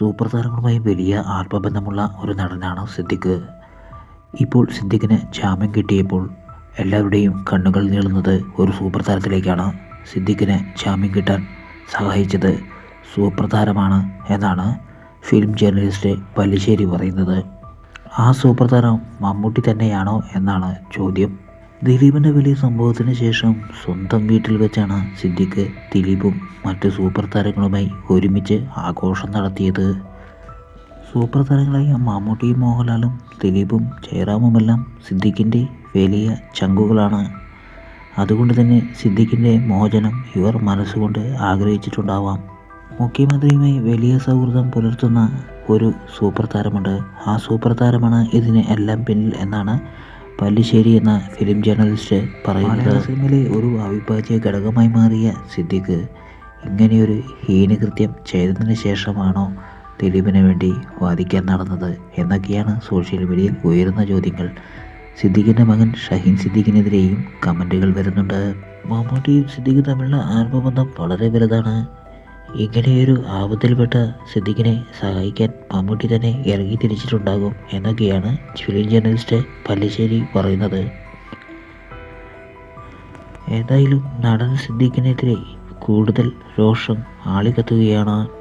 Super താരങ്ങളുമായി വലിയ ആത്മബന്ധമുള്ള ഒരു നടനാണ് സിദ്ദിഖ്. ഇപ്പോൾ സിദ്ദിഖിന് ജാമ്യം കിട്ടിയപ്പോൾ എല്ലാവരുടെയും കണ്ണുകൾ നീളുന്നത് ഒരു സൂപ്പർ താരത്തിലേക്കാണ്. സിദ്ദിഖിന് ജാമ്യം കിട്ടാൻ സഹായിച്ചത് സൂപ്പർ താരമാണ് എന്നാണ് ഫിലിം ജേർണലിസ്റ്റ് പല്ലിശ്ശേരി പറയുന്നത്. ആ സൂപ്പർ താരം മമ്മൂട്ടി തന്നെയാണോ എന്നാണ് ചോദ്യം. ദിലീപിന്റെ വലിയ സംഭവത്തിന് ശേഷം സ്വന്തം വീട്ടിൽ വെച്ചാണ് സിദ്ദിഖ് ദിലീപും മറ്റ് സൂപ്പർ താരങ്ങളുമായി ഒരുമിച്ച് ആഘോഷം നടത്തിയത്. സൂപ്പർ താരങ്ങളായ മമ്മൂട്ടിയും മോഹൻലാലും ദിലീപും ജയറാമുമെല്ലാം സിദ്ദിഖിന്റെ വലിയ ചങ്കുകളാണ്. അതുകൊണ്ട് തന്നെ സിദ്ദിഖിന്റെ മോചനം ഇവർ മനസ്സുകൊണ്ട് ആഗ്രഹിച്ചിട്ടുണ്ടാവാം. മുഖ്യമന്ത്രിയുമായി വലിയ സൗഹൃദം പുലർത്തുന്ന ഒരു സൂപ്പർ താരമുണ്ട്. ആ സൂപ്പർ താരമാണ് ഇതിന് എല്ലാം പിന്നിൽ എന്നാണ് പല്ലിശ്ശേരി എന്ന ഫിലിം ജേർണലിസ്റ്റ് പറയുന്നത് സിനിമയിലെ ഒരു അവിഭാജ്യ ഘടകമായി മാറിയ സിദ്ദിഖ് ഇങ്ങനെയൊരു ഹീനകൃത്യം ചെയ്തതിന് ശേഷമാണോ ദിലീപിന് വേണ്ടി വാദിക്കാൻ നടന്നത് എന്നൊക്കെയാണ് സോഷ്യൽ മീഡിയയിൽ ഉയരുന്ന ചോദ്യങ്ങൾ. സിദ്ദിഖിന്റെ മകൻ ഷഹീൻ സിദ്ദിഖിനെതിരെയും കമന്റുകൾ വരുന്നുണ്ട്. മമ്മൂട്ടിയും സിദ്ദിഖും തമ്മിലുള്ള ആത്മബന്ധം വളരെ വലുതാണ്. ഇങ്ങനെയൊരു ആപത്തിൽപ്പെട്ട സിദ്ദിഖിനെ സഹായിക്കാൻ മമ്മൂട്ടി തന്നെ ഇറങ്ങി തിരിച്ചിട്ടുണ്ടാകും എന്നൊക്കെയാണ് ഫിലിം ജേർണലിസ്റ്റ് പല്ലിശ്ശേരി പറയുന്നത്. ഏതായാലും നടൻ സിദ്ദിഖിനെതിരെ കൂടുതൽ രോഷം ആളിക്കത്തുകയാണ്